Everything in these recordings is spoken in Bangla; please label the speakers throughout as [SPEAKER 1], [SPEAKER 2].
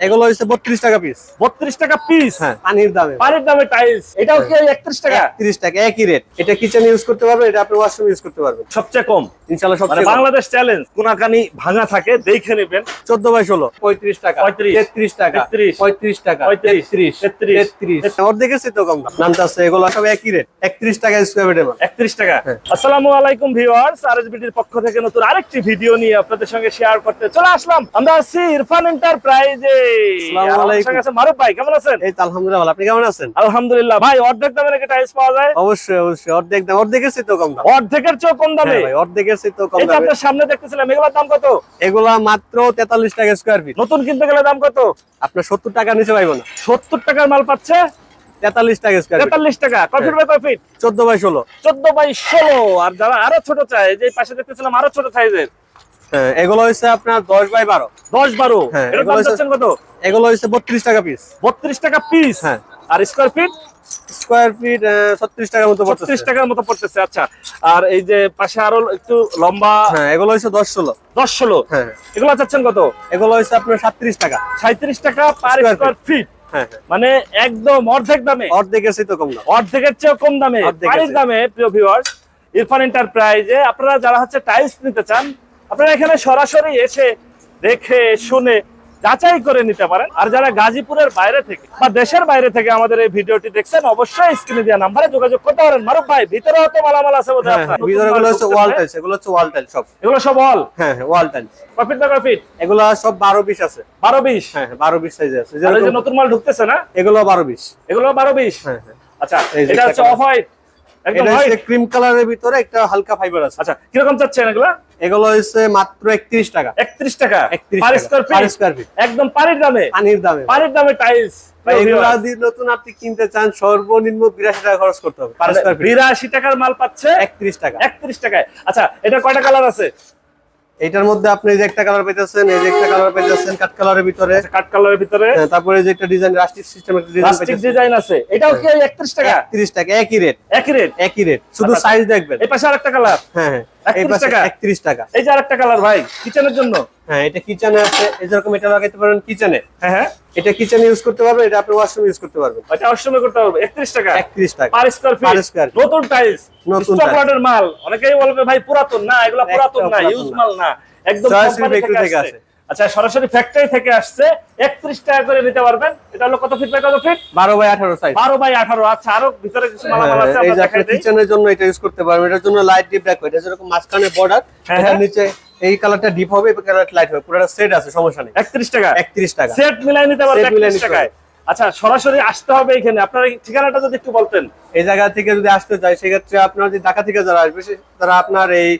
[SPEAKER 1] এগুলো হচ্ছে বত্রিশ টাকা পিস
[SPEAKER 2] বত্রিশ টাকা পিস
[SPEAKER 1] হ্যাঁ পানির দামে।
[SPEAKER 2] পানির দামে টাইলস এটাও কি একত্রিশ টাকা?
[SPEAKER 1] তিরিশ টাকা একই রেট এটা কিচেন ইউজ করতে পারবেন এটা আপনি ওয়াশরুম ইউজ করতে পারবেন।
[SPEAKER 2] সবচেয়ে কম?
[SPEAKER 1] ইনশাল্লাহ
[SPEAKER 2] মানে
[SPEAKER 1] সবচেয়ে
[SPEAKER 2] বাংলাদেশ চ্যালেঞ্জ কোনাকানি ভাঙা থাকে দেখে নেবেন।
[SPEAKER 1] চোদ্দ বাই ষোলো। পঁয়ত্রিশ টাকা।
[SPEAKER 2] 35,
[SPEAKER 1] তেত্রিশ টাকা।
[SPEAKER 2] 33,
[SPEAKER 1] পঁয়ত্রিশ টাকা।
[SPEAKER 2] 35,
[SPEAKER 1] তেত্রিশ।
[SPEAKER 2] 33,
[SPEAKER 1] তেত্রিশ। অর্ধেকের চেয়ে তো কম নামটা আছে এগুলো সব একই রেট একত্রিশ টাকা স্কোয়ার ফিট
[SPEAKER 2] একত্রিশ টাকা।
[SPEAKER 1] হ্যাঁ।
[SPEAKER 2] আসসালামু আলাইকুম ভিউয়ার্স আরএসবিটির পক্ষ থেকে নতুন আরেকটি ভিডিও নিয়ে আপনাদের সঙ্গে শেয়ার করতে চলে আসলাম। আমরা আছি ইরফান এন্টারপ্রাইজে। মারুফ ভাই কেমন আছেন?
[SPEAKER 1] এই আলহামদুলিল্লাহ আপনি কেমন আছেন?
[SPEAKER 2] আলহামদুলিল্লাহ। ভাই অর্ধেক দামে নাকি টাইলস পাওয়া যায়?
[SPEAKER 1] অবশ্যই অবশ্যই। অর্ধেক দাম অর্ধেকের চেয়ে কম দাম।
[SPEAKER 2] অর্ধেকের চেয়েও কম দামে?
[SPEAKER 1] হ্যাঁ ভাই অর্ধেকের চেয়ে কম দামে।
[SPEAKER 2] আপনার সামনে দেখতেছিলাম। এগুলোর দাম কত?
[SPEAKER 1] এগুলা মাত্র তেতাল্লিশ টাকা স্কোয়ার ফিট
[SPEAKER 2] নতুন কিনতে গেলে দাম কত?
[SPEAKER 1] আপনার সত্তর টাকা নিচে পাইবো না।
[SPEAKER 2] সত্তর টাকার মাল পাচ্ছে?
[SPEAKER 1] তেতাল্লিশ টাকা স্কোয়ার
[SPEAKER 2] টাকা। কয় ফিট বাই ফিট
[SPEAKER 1] বাই ষোলো।
[SPEAKER 2] চোদ্দ বাই ষোলো। আর যারা আরও ছোট চাই যে পাশে দেখতেছিলাম আরও ছোট সাইজের
[SPEAKER 1] হ্যাঁ এগুলো হচ্ছে আপনার দশ বাই বারো।
[SPEAKER 2] দশ বারো?
[SPEAKER 1] হ্যাঁ,
[SPEAKER 2] কত?
[SPEAKER 1] এগুলো হচ্ছে বত্রিশ টাকা পিস
[SPEAKER 2] বত্রিশ টাকা পিস
[SPEAKER 1] হ্যাঁ।
[SPEAKER 2] আর স্কোয়ার ফিট
[SPEAKER 1] স্কোয়ার ফিট ছত্রিশ টাকার মতো পড়তেছে।
[SPEAKER 2] টাকার মতো পড়তেছে আচ্ছা। আর এই যে পাশে আরও একটু লম্বা
[SPEAKER 1] হ্যাঁ এগুলো হচ্ছে দশ ষোলো।
[SPEAKER 2] দশ ষোলো?
[SPEAKER 1] হ্যাঁ।
[SPEAKER 2] এগুলো চাচ্ছেন কত?
[SPEAKER 1] এগুলো হচ্ছে আপনার সাতত্রিশ টাকা।
[SPEAKER 2] সাঁত্রিশ টাকা পার স্কোয়ার ফিট
[SPEAKER 1] হ্যাঁ হ্যাঁ।
[SPEAKER 2] মানে একদম অর্ধেক দামে।
[SPEAKER 1] অর্ধেকের চেয়ে তো কম দাম।
[SPEAKER 2] অর্ধেকের চেয়েও কম দামে।
[SPEAKER 1] অর্ধেকের
[SPEAKER 2] দামে প্রিয় ভিউয়ার্স ইরফান এন্টারপ্রাইজে আপনারা যারা হচ্ছে টাইলস নিতে চান আপনারা এখানে সরাসরি এসে দেখে শুনে যাচাই করে নিতে পারেন। আর যারা গাজীপুরের বাইরে থেকে বা দেশের বাইরে থেকে আমাদের এই ভিডিওটি দেখছেন অবশ্যই স্ক্রিনে দেওয়া নাম্বারে যোগাযোগ করতে পারেন। মারুফ ভাই ভিতরেও তো মালামাল আছে বোধহয়
[SPEAKER 1] হ্যাঁ, ভিতরে এগুলো হচ্ছে ওয়াল টাইলস এগুলো হচ্ছে ওয়াল টাইলস সব।
[SPEAKER 2] এগুলো সব হল
[SPEAKER 1] হ্যাঁ হ্যাঁ ওয়াল টাইলস
[SPEAKER 2] প্রফিট না প্রফিট
[SPEAKER 1] এগুলো সব বারো বিশ আছে।
[SPEAKER 2] বারো বিশ?
[SPEAKER 1] হ্যাঁ হ্যাঁ বারো বিশ সাইজে আছে।
[SPEAKER 2] এই যে নতুন মাল ঢুকতেছে না?
[SPEAKER 1] এগুলো বারো বিশ।
[SPEAKER 2] এগুলো বারো বিশ?
[SPEAKER 1] হ্যাঁ হ্যাঁ।
[SPEAKER 2] আচ্ছা এটা হচ্ছে অফ হোয়াইট
[SPEAKER 1] এটা হচ্ছে ক্রিম কালারের ভিতরে একটা হালকা ফাইবার আছে।
[SPEAKER 2] আচ্ছা কীরকম চাচ্ছেন এগুলো?
[SPEAKER 1] এগুলো হচ্ছে মাত্র একত্রিশ টাকা।
[SPEAKER 2] একত্রিশ টাকা?
[SPEAKER 1] 31
[SPEAKER 2] পার
[SPEAKER 1] টাকা,
[SPEAKER 2] স্কোয়ার ফিট একদম পানির দামে?
[SPEAKER 1] পানির দামে।
[SPEAKER 2] পানির দামে টাইলস
[SPEAKER 1] যদি নতুন আপনি কিনতে চান সর্বনিম্ন বিরাশি টাকা খরচ করতে হবে পার স্কোয়ার ফিট
[SPEAKER 2] বিরাশি টাকার মাল পাচ্ছে?
[SPEAKER 1] একত্রিশ টাকা।
[SPEAKER 2] একত্রিশ টাকায়। আচ্ছা এটা কয়টা কালার আছে?
[SPEAKER 1] এটার মধ্যে আপনি যে একটা কালার পেতেছেন এই যে একটা কালার পেতেছেন কাট কালারের ভিতরে।
[SPEAKER 2] কাট কালারের ভিতরে।
[SPEAKER 1] হ্যাঁ, তারপরে এই যে একটা ডিজাইন রাস্টিক সিস্টেম একটা ডিজাইন রাস্টিক
[SPEAKER 2] ডিজাইন আছে। এটাও কি একত্রিশ টাকা?
[SPEAKER 1] একত্রিশ টাকা একই রেট
[SPEAKER 2] একই রেট
[SPEAKER 1] একই রেট শুধু
[SPEAKER 2] আচ্ছা,
[SPEAKER 1] সাইজ দেখবেন।
[SPEAKER 2] এই পাশে আরেকটা কালার
[SPEAKER 1] হ্যাঁ হ্যাঁ।
[SPEAKER 2] 31 টাকা? এই যে আরেকটা কালার ভাই কিচেনের জন্য?
[SPEAKER 1] হ্যাঁ এটা কিচেনে আছে। এই এটা লাগাইতে পারেন কিচেনে
[SPEAKER 2] হ্যাঁ হ্যাঁ।
[SPEAKER 1] এটা কিচেনে ইউজ করতে পারবেন এটা আপনি ওয়াশরুম ইউজ করতে পারবেন।
[SPEAKER 2] এটা অবশ্যই করতে পারবে। একত্রিশ টাকা।
[SPEAKER 1] একত্রিশ টাকা।
[SPEAKER 2] Per square feet
[SPEAKER 1] square feet।
[SPEAKER 2] নতুন টাইলস
[SPEAKER 1] নতুন
[SPEAKER 2] মাল। অনেকেই বলবে ভাই পুরাতন না এগুলো পুরাতন না ইউজ মাল না। একদম কোম্পানি থেকে
[SPEAKER 1] থেকে আসে।
[SPEAKER 2] আচ্ছা সরাসরি ফ্যাক্টরি থেকে আসছে। একত্রিশ টাকা করে নিতে পারবেন। এটা হলো কত ফিট বাই কত ফিট
[SPEAKER 1] বারো বাই আঠারো সাইজ
[SPEAKER 2] বারো বাই আঠারো। আচ্ছা আরও ভিতরে কিছু মালামাল আছে
[SPEAKER 1] হ্যাঁ,
[SPEAKER 2] দিই।
[SPEAKER 1] কিচেনের জন্য এটা ইউজ করতে পারবেন। এটার জন্য লাইট ডিপ ব্যাক এটা যেরকম মাঝখানে বর্ডার
[SPEAKER 2] হ্যাঁ,
[SPEAKER 1] এটার
[SPEAKER 2] হ্যাঁ।
[SPEAKER 1] নিচে এই কালারটা ডিপ হবে এই কালারটা লাইট হবে। পুরোটা সেট আছে সমস্যা নেই।
[SPEAKER 2] একত্রিশ টাকা।
[SPEAKER 1] একত্রিশ টাকা।
[SPEAKER 2] সেট মিলাই নিতে পারবেন একত্রিশ টাকায়। আচ্ছা সরাসরি আসতে হবে এখানে। আপনার ঠিকানাটা যদি একটু বলতেন।
[SPEAKER 1] এই জায়গা থেকে যদি আসতে চাই সেক্ষেত্রে আপনার যে ঢাকা থেকে যারা আসবে তারা আপনার এই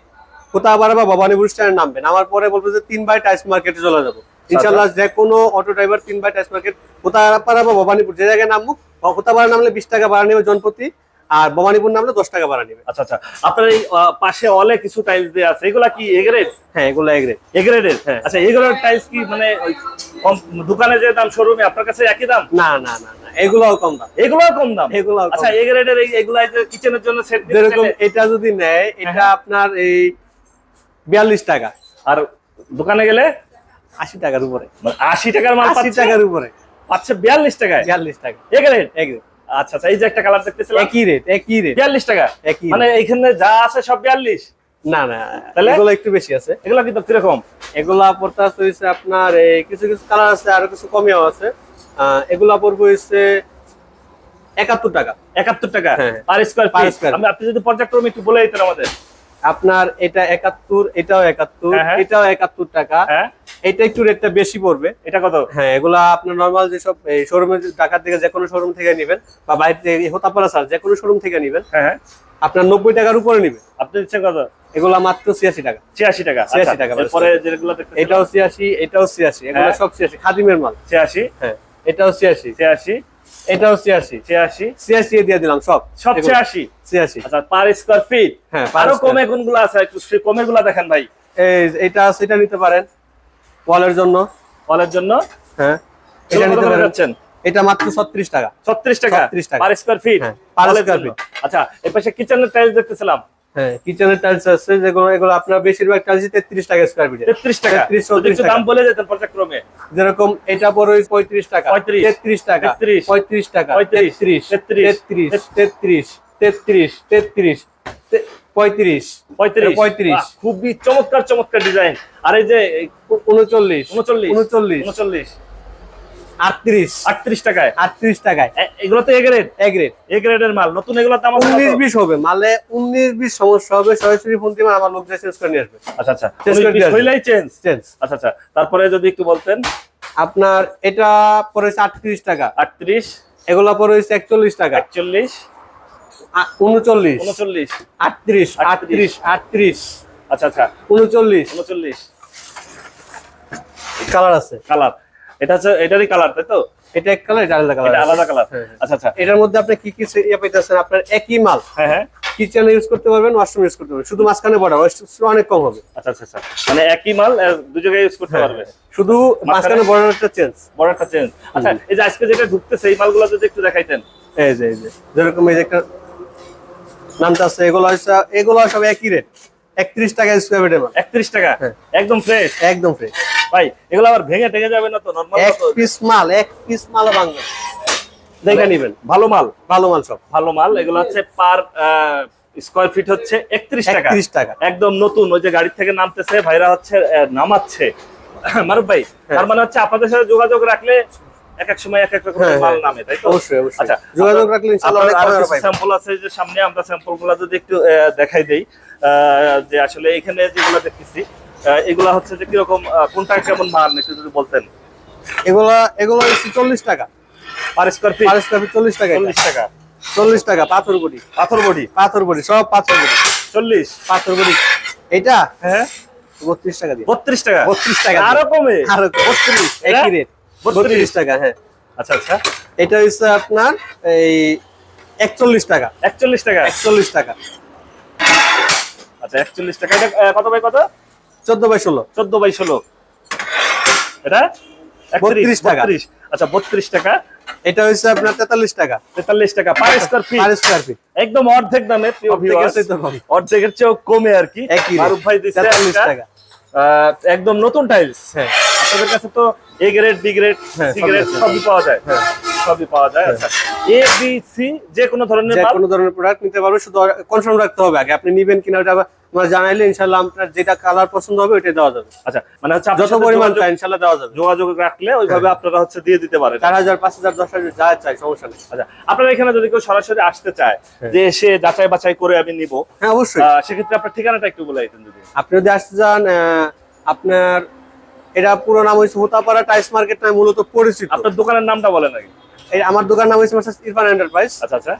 [SPEAKER 1] কোথাপাড়া বা ভবানীপুর স্ট্যান্ডে নামবে নামার পরে বলবে যে তিন বাই টাইস মার্কেটে চলে যাব। ইনশাল্লাহ যে কোনো অটো ড্রাইভার তিন বাই টাইস মার্কেট কোথাপাড়া বা ভবানীপুর যে জায়গায় নামুক কোথাপাড়া নামলে বিশ টাকা ভাড়া নেবে জনপ্রতি আর ভবানীপুর নামলে দশ টাকা ভাড়া নেবে।
[SPEAKER 2] আচ্ছা আচ্ছা। আপনার এই পাশে অলে কিছু টাইলস দেওয়া আছে এগুলা কি এগ্রেড
[SPEAKER 1] হ্যাঁ এগুলো এগ্রে
[SPEAKER 2] এগ্রেডের
[SPEAKER 1] হ্যাঁ।
[SPEAKER 2] আচ্ছা এগুলোর টাইলস কি মানে দোকানে যে দাম শোরুমে আপনার কাছে একই দাম?
[SPEAKER 1] না না না না এগুলোও কম দাম।
[SPEAKER 2] এগুলোও কম দাম?
[SPEAKER 1] এগুলোও
[SPEAKER 2] আচ্ছা এগ্রেডের এগুলা যে কিচেনের জন্য সেট
[SPEAKER 1] যেরকম এটা যদি নেয় এটা
[SPEAKER 2] হ্যাঁ।
[SPEAKER 1] আপনার এই বিয়াল্লিশ টাকা।
[SPEAKER 2] আর দোকানে গেলে
[SPEAKER 1] আশি টাকার উপরে।
[SPEAKER 2] মানে আশি টাকার মাল
[SPEAKER 1] আশি টাকার উপরে।
[SPEAKER 2] পাচ্ছে বিয়াল্লিশ টাকায়?
[SPEAKER 1] বিয়াল্লিশ টাকা।
[SPEAKER 2] এগ্রেড
[SPEAKER 1] এক-
[SPEAKER 2] আচ্ছা আচ্ছা এই যে একটা কালার দেখতেছিলাম।
[SPEAKER 1] একই রেট একই রেট
[SPEAKER 2] বিয়াল্লিশ টাকা?
[SPEAKER 1] একই
[SPEAKER 2] মানে এইখানে যা আছে সব বিয়াল্লিশ?
[SPEAKER 1] না না
[SPEAKER 2] তাহলে?
[SPEAKER 1] এগুলো একটু বেশি আছে।
[SPEAKER 2] এগুলো কিন্তু কীরকম?
[SPEAKER 1] এগুলা পড়তে হয়েছে আপনার এই কিছু কিছু কালার আছে আরও কিছু কমিও আছে। এগুলা পড়বে হচ্ছে একাত্তর টাকা।
[SPEAKER 2] একাত্তর টাকা?
[SPEAKER 1] হ্যাঁ।
[SPEAKER 2] পার স্কোয়ার
[SPEAKER 1] square
[SPEAKER 2] আমি আপনি যদি পর্যায়ক্রমে একটু বলে দিতেন আমাদের।
[SPEAKER 1] আপনার এটা একাত্তর এটাও একাত্তর
[SPEAKER 2] হ্যাঁ, হ্যাঁ।
[SPEAKER 1] এটাও একাত্তর টাকা।
[SPEAKER 2] হ্যাঁ।
[SPEAKER 1] এটা একটু রেটটা বেশি পড়বে।
[SPEAKER 2] এটা কত?
[SPEAKER 1] হ্যাঁ এগুলা আপনার নর্মাল যেসব শোরুমে ঢাকার থেকে যে কোনো শোরুম থেকে নেবেন বা বাইরে হতাপাড়া স্যার যে কোনো শোরুম থেকে নেবেন।
[SPEAKER 2] হ্যাঁ
[SPEAKER 1] আপনার নব্বই টাকার উপরে নেবে
[SPEAKER 2] আপনার দিচ্ছেন কত?
[SPEAKER 1] এগুলা মাত্র ছিয়াশি টাকা।
[SPEAKER 2] ছিয়াশি টাকা
[SPEAKER 1] 86
[SPEAKER 2] আচ্ছা,
[SPEAKER 1] টাকা per
[SPEAKER 2] এরপরে যেগুলো
[SPEAKER 1] এটাও ছিয়াশি এটাও ছিয়াশি এগুলো। সব ছিয়াশি। খাদিমের মাল।
[SPEAKER 2] ছিয়াশি।
[SPEAKER 1] হ্যাঁ এটাও ছিয়াশি।
[SPEAKER 2] ছিয়াশি।
[SPEAKER 1] এটাও ছিয়াশি।
[SPEAKER 2] ছিয়াশি?
[SPEAKER 1] ছিয়াশি দিয়ে দিলাম সব।
[SPEAKER 2] সব
[SPEAKER 1] এগুলো।
[SPEAKER 2] ছিয়াশি?
[SPEAKER 1] ছিয়াশি।
[SPEAKER 2] আচ্ছা পার স্কোয়ার ফিট
[SPEAKER 1] হ্যাঁ, আরও
[SPEAKER 2] কমে কোনগুলো আছে একটু কমেরগুলা দেখেন ভাই।
[SPEAKER 1] এই এটা আছে, এটা নিতে পারেন। ওয়ালের জন্য।
[SPEAKER 2] ফলের জন্য?
[SPEAKER 1] হ্যাঁ। এটা নিতে পারেন। এটা মাত্র ছত্রিশ টাকা।
[SPEAKER 2] ছত্রিশ টাকা?
[SPEAKER 1] 36 টাকা।
[SPEAKER 2] পার স্কোয়ার ফিট
[SPEAKER 1] হ্যাঁ, per square feet।
[SPEAKER 2] আচ্ছা এই পাশে কিচেনের টাইলস দেখতেছিলাম।
[SPEAKER 1] হ্যাঁ কিচেনের টাইলস আছে যেগুলো এগুলো আপনার বেশিরভাগ টাইলস তেত্রিশ টাকা স্কোয়ার ফিটে
[SPEAKER 2] তেত্রিশ টাকা।
[SPEAKER 1] 33,
[SPEAKER 2] যদি একটু
[SPEAKER 1] 34
[SPEAKER 2] দাম বলে যেতেন পর্যায়ক্রমে।
[SPEAKER 1] যেরকম এটা পড়ে পঁয়ত্রিশ টাকা।
[SPEAKER 2] 35,
[SPEAKER 1] তেত্রিশ টাকা।
[SPEAKER 2] 33,
[SPEAKER 1] পঁয়ত্রিশ টাকা।
[SPEAKER 2] 35,
[SPEAKER 1] তেত্রিশ।
[SPEAKER 2] 33,
[SPEAKER 1] তেত্রিশ। তেত্রিশ। তেত্রিশ। তেত্রিশ। পঁয়ত্রিশ।
[SPEAKER 2] পঁয়ত্রিশ।
[SPEAKER 1] পঁয়ত্রিশ।
[SPEAKER 2] খুবই চমৎকার চমৎকার ডিজাইন আর এই যে
[SPEAKER 1] উনচল্লিশ।
[SPEAKER 2] উনচল্লিশ।
[SPEAKER 1] উনচল্লিশ।
[SPEAKER 2] উনচল্লিশ।
[SPEAKER 1] আটত্রিশ।
[SPEAKER 2] আটত্রিশ টাকায়?
[SPEAKER 1] আটত্রিশ টাকায়।
[SPEAKER 2] এ- এগুলো তো এ গ্রেড
[SPEAKER 1] এক রেট
[SPEAKER 2] এ গ্রেডের মাল। নতুন
[SPEAKER 1] বিশ হবে। মালে সমস্যা হবে। সরাসরি ফোন দিবেন আমার লোক চেঞ্জ করে নিয়ে আসবে।
[SPEAKER 2] আচ্ছা আচ্ছা।
[SPEAKER 1] Change করে দিয়ে আসবে।
[SPEAKER 2] চেঞ্জ
[SPEAKER 1] চেঞ্জ
[SPEAKER 2] আচ্ছা আচ্ছা। তারপরে যদি একটু বলতেন?
[SPEAKER 1] আপনার এটা পড়েছে আটত্রিশ টাকা।
[SPEAKER 2] আটত্রিশ।
[SPEAKER 1] এগুলা পড়েছে একচল্লিশ টাকা।
[SPEAKER 2] একচল্লিশ।
[SPEAKER 1] আ- উনচল্লিশ।
[SPEAKER 2] উনচল্লিশ।
[SPEAKER 1] আটত্রিশ।
[SPEAKER 2] আটত্রিশ।
[SPEAKER 1] আটত্রিশ। আটত্রিশ
[SPEAKER 2] আচ্ছা আচ্ছা।
[SPEAKER 1] উনচল্লিশ।
[SPEAKER 2] উনচল্লিশ।
[SPEAKER 1] কালার আছে।
[SPEAKER 2] কালার এটা হচ্ছে এটারই কালার তাই তো?
[SPEAKER 1] এটা এক কালার এটা আলাদা কালার
[SPEAKER 2] আলাদা কালার
[SPEAKER 1] হ্যাঁ, হ্যাঁ।
[SPEAKER 2] আচ্ছা আচ্ছা।
[SPEAKER 1] এটার মধ্যে আপনি কি কি ইয়ে পাইতেছেন? আপনার একই মাল।
[SPEAKER 2] হ্যাঁ হ্যাঁ।
[SPEAKER 1] কিচেনে ইউজ করতে পারবেন ওয়াশরুম ইউজ করতে পারবেন। শুধু মাঝখানে বর্ডার অনেক কম হবে।
[SPEAKER 2] আচ্ছা আচ্ছা আচ্ছা। মানে একই মাল আহ, দু জায়গায় ইউজ করতে পারবে
[SPEAKER 1] শুধু মাঝখানে বর্ডারটা চেঞ্জ
[SPEAKER 2] বড় একটা চেঞ্জ আচ্ছা এই যে আজকে যেটা ঢুকতেছে এই মালগুলো যদি একটু দেখাইতেন।
[SPEAKER 1] এই যে এই যে। যেরকম এই যে একটা নামটা আছে এগুলো এগুলো সব একই রেট একত্রিশ টাকা স্কোয়ার মাল।
[SPEAKER 2] একত্রিশ টাকা?
[SPEAKER 1] হ্যাঁ।
[SPEAKER 2] একদম ফ্রেশ
[SPEAKER 1] একদম ফ্রেশ
[SPEAKER 2] ভাই এগুলো আবার ভেঙে টেঙে যাবে না তো? নর্মাল
[SPEAKER 1] এক পিস মাল এক পিস মাল বাংলা। দেখে নিবেন।
[SPEAKER 2] ভালো মাল?
[SPEAKER 1] ভালো মাল সব।
[SPEAKER 2] ভালো মাল এগুলো হচ্ছে পার স্কোয়ার ফিট হচ্ছে একত্রিশ টাকা।
[SPEAKER 1] একত্রিশ টাকা।
[SPEAKER 2] একদম নতুন ওই যে গাড়ি থেকে নামতেছে ভাইরা হচ্ছে নামাচ্ছে। মারুফ ভাই
[SPEAKER 1] হ্যাঁ।
[SPEAKER 2] তার মানে হচ্ছে আপনাদের সাথে যোগাযোগ রাখলে এক এক সময় এক এক রকমের
[SPEAKER 1] হ্যাঁ,
[SPEAKER 2] মাল
[SPEAKER 1] হ্যাঁ।
[SPEAKER 2] নামে তাই তো?
[SPEAKER 1] অবশ্যই অবশ্যই।
[SPEAKER 2] আচ্ছা
[SPEAKER 1] যোগাযোগ রাখলে
[SPEAKER 2] স্যাম্পল আছে যে সামনে আমরা স্যাম্পলগুলা যদি একটু দেখাই দেই যে আসলে এখানে যেগুলো দেখতেছি এগুলা হচ্ছে যে কীরকম কোনটা কেমন মান একটু যদি বলতেন।
[SPEAKER 1] এগুলা এগুলো হচ্ছে চল্লিশ টাকা।
[SPEAKER 2] Per square feet
[SPEAKER 1] per square feet চল্লিশ টাকা
[SPEAKER 2] চল্লিশ টাকা।
[SPEAKER 1] চল্লিশ টাকা। পাথর বডি।
[SPEAKER 2] পাথর বডি।
[SPEAKER 1] পাথর বডি সব পাথর বডি।
[SPEAKER 2] চল্লিশ?
[SPEAKER 1] পাথর বডি। এটা?
[SPEAKER 2] হ্যাঁ।
[SPEAKER 1] বত্রিশ টাকা দিয়ে।
[SPEAKER 2] বত্রিশ টাকা?
[SPEAKER 1] বত্রিশ টাকা
[SPEAKER 2] আরও কমে?
[SPEAKER 1] আরও বত্রিশ একই রেট
[SPEAKER 2] 32
[SPEAKER 1] বত্রিশ টাকা হ্যাঁ।
[SPEAKER 2] আচ্ছা আচ্ছা।
[SPEAKER 1] এটা হচ্ছে আপনার এই একচল্লিশ টাকা।
[SPEAKER 2] একচল্লিশ টাকা?
[SPEAKER 1] একচল্লিশ টাকা।
[SPEAKER 2] আচ্ছা একচল্লিশ টাকা। এটা কত বাই কত?
[SPEAKER 1] চোদ্দ বাই ষোলো।
[SPEAKER 2] চোদ্দ বাই ষোলো। এটা?
[SPEAKER 1] 32 টাকা।
[SPEAKER 2] 32 আচ্ছা বত্রিশ টাকা।
[SPEAKER 1] এটা হচ্ছে আপনার তেতাল্লিশ টাকা।
[SPEAKER 2] তেতাল্লিশ টাকা per square feet
[SPEAKER 1] per square feet
[SPEAKER 2] একদম অর্ধেক দামে
[SPEAKER 1] অর্ধেকের
[SPEAKER 2] চেয়েও কমে আর কি।
[SPEAKER 1] একই
[SPEAKER 2] মারুফ ভাই দিচ্ছে
[SPEAKER 1] 43 টাকা।
[SPEAKER 2] একদম নতুন টাইলস
[SPEAKER 1] হ্যাঁ।
[SPEAKER 2] আপনাদের কাছে তো A grade B grade C
[SPEAKER 1] সবই
[SPEAKER 2] গ্রেড সবই পাওয়া যায়।
[SPEAKER 1] হ্যাঁ।
[SPEAKER 2] সবই পাওয়া যায় আচ্ছা। এ বি সি যে কোনো ধরনের
[SPEAKER 1] যে কোনো ধরনের প্রোডাক্ট নিতে পারবে শুধু কনফার্ম রাখতে হবে আগে। আপনি নিবেন কিনা ওটা আমার জানাইলে ইনশাল্লাহ আপনার যেটা কালার পছন্দ হবে ওইটা দেওয়া যাবে।
[SPEAKER 2] আচ্ছা মানে হচ্ছে
[SPEAKER 1] যত পরিমাণ চাই ইনশাল্লাহ দেওয়া যাবে।
[SPEAKER 2] যোগাযোগ রাখলে ওইভাবে
[SPEAKER 1] হ্যাঁ।
[SPEAKER 2] আপনারা হচ্ছে দিয়ে দিতে পারেন।
[SPEAKER 1] চার হাজার পাঁচ হাজার দশ হাজার যা চাই সমস্যা নেই।
[SPEAKER 2] আচ্ছা আপনারা এখানে যদি কেউ সরাসরি আসতে চায়
[SPEAKER 1] হ্যাঁ।
[SPEAKER 2] যে এসে যাচাই বাছাই করে আমি নিব
[SPEAKER 1] হ্যাঁ অবশ্যই।
[SPEAKER 2] সেক্ষেত্রে আপনার ঠিকানাটা একটু বলে দিতেন যদি।
[SPEAKER 1] আপনি যদি আসতে চান আপনার এটা পুরো নাম হচ্ছে হোতাপাড়া টাইস মার্কেট নামে মূলত পরিচিত।
[SPEAKER 2] আপনার দোকানের নামটা বলেন আগে।
[SPEAKER 1] আমার দোকান নাম মাস্টার ইরফান এন্টারপ্রাইজ।
[SPEAKER 2] আচ্ছা আচ্ছা।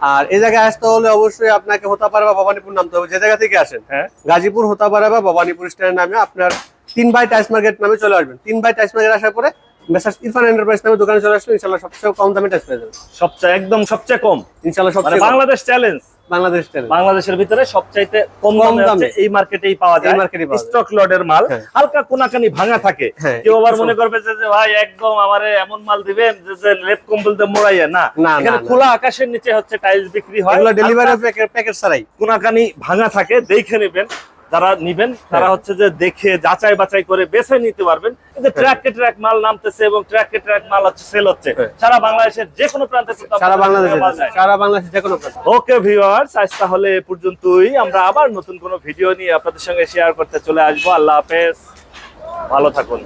[SPEAKER 1] আর এই জায়গায় আসতে হলে অবশ্যই আপনাকে হোতাপাড়া বা ভবানীপুর নামতে হবে। যে জায়গা থেকে আসেন
[SPEAKER 2] হ্যাঁ।
[SPEAKER 1] গাজীপুর হোতাপাড়া বা ভবানীপুর স্ট্যান্ড নামে আপনার তিন বাই টাইস মার্কেট নামে চলে আসবেন। তিন বাই টাইস মার্কেট আসার পরে মেসার ইরফান এন্টারপ্রাইজ নামে দোকানে চলে আসলে ইনশাল্লাহ সবচেয়ে কম দামে টাইস পেয়ে যাবেন
[SPEAKER 2] সবচেয়ে একদম সবচেয়ে কম।
[SPEAKER 1] ইনশাল্লাহ
[SPEAKER 2] মানে
[SPEAKER 1] সবচেয়ে
[SPEAKER 2] বাংলাদেশ চ্যালেঞ্জ
[SPEAKER 1] বাংলাদেশ চ্যানেল
[SPEAKER 2] বাংলাদেশের ভিতরে সবচাইতে কম দামে এই মার্কেটেই পাওয়া যায়।
[SPEAKER 1] যায়।
[SPEAKER 2] স্টক লটের মাল।
[SPEAKER 1] হ্যাঁ।
[SPEAKER 2] হালকা কোনাকানি ভাঙা থাকে।
[SPEAKER 1] হ্যাঁ,
[SPEAKER 2] কেউ আবার মনে করবে যে ভাই একদম আমারে এমন মাল দিবেন যে লেপ কম্বল দিয়ে মোড়াইয়া। না এখানে। খোলা আকাশের নিচে হচ্ছে টাইলস বিক্রি হয়।
[SPEAKER 1] ডেলিভারি প্যাকেট প্যাকেট ছাড়াই।
[SPEAKER 2] কোনাকানি ভাঙা থাকে দেখে নেবেন। যারা নিবেন
[SPEAKER 1] হ্যাঁ।
[SPEAKER 2] তারা হচ্ছে যে দেখে যাচাই বাছাই করে বেছে নিতে পারবেন। কিন্তু ট্র্যাকে ট্র্যাক মাল নামতেছে এবং ট্র্যাকে ট্র্যাক মাল হচ্ছে সেল হচ্ছে।
[SPEAKER 1] হ্যাঁ।
[SPEAKER 2] সারা বাংলাদেশের যে কোনো প্রান্তে
[SPEAKER 1] সারা বাংলাদেশে সারা বাংলাদেশে যে কোনো প্রান্তে।
[SPEAKER 2] ওকে ভিউয়ার্স আজ তাহলে এ পর্যন্তই। আমরা আবার নতুন কোনো ভিডিও নিয়ে আপনাদের সঙ্গে শেয়ার করতে চলে আসব। আল্লাহ হাফেজ। ভালো থাকুন।